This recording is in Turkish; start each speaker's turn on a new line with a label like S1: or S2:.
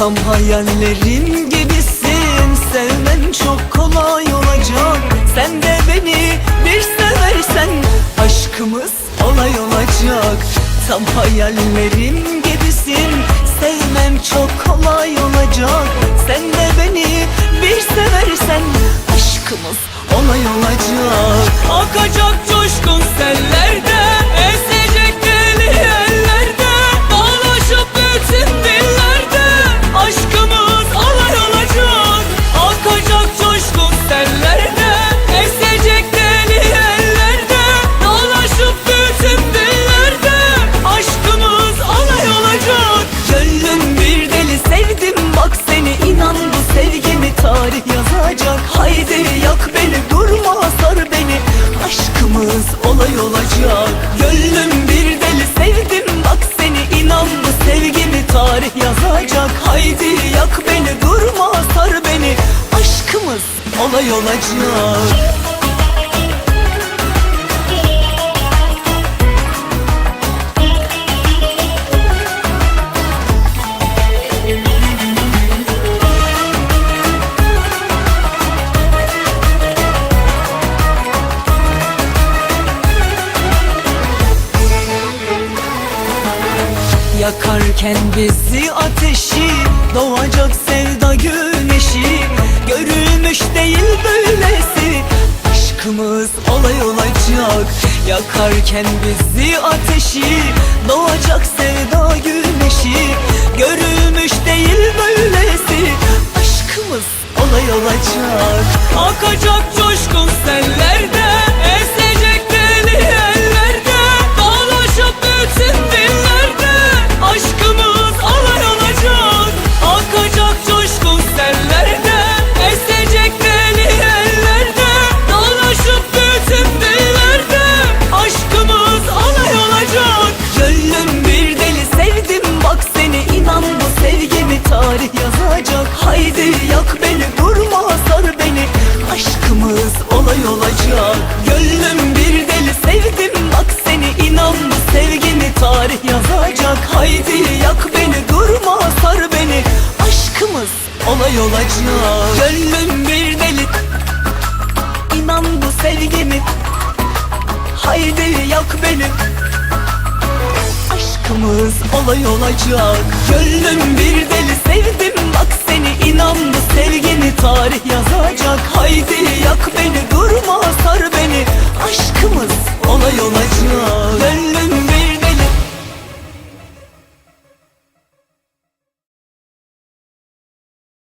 S1: Hayallerim gibisin. Sevmen çok kolay olacak. Sen de beni bir seversen Aşkımız olay olacak. Tam hayallerim gibisin. Sevmem çok kolay olacak. Sen de beni bir seversen Aşkımız olay olacak. Akacak coşkun Gönlüm bir deli sevdim. Bak seni inan bu sevgimi tarih yazacak. Haydi yak beni durma sar beni. Aşkımız olay olacak Yakarken bizi ateşi Doğacak sevda güneşi. Görülmüş değil böylesi Aşkımız olay olacak. Yakarken bizi ateşi Doğacak sevda güneşi. Görülmüş değil Yak beni durma sar beni. Aşkımız olay olacak. Gönlüm bir deli sevdim bak seni. İnan bu sevgimi tarih yazacak. Haydi yak beni durma sar beni. Aşkımız olay olacak. Gönlüm bir deli. İnan bu sevgimi. Haydi yak beni. Aşkımız olay olacak. Gönlüm bir deli bak seni inan bu sevgini tarih yazacak. Haydi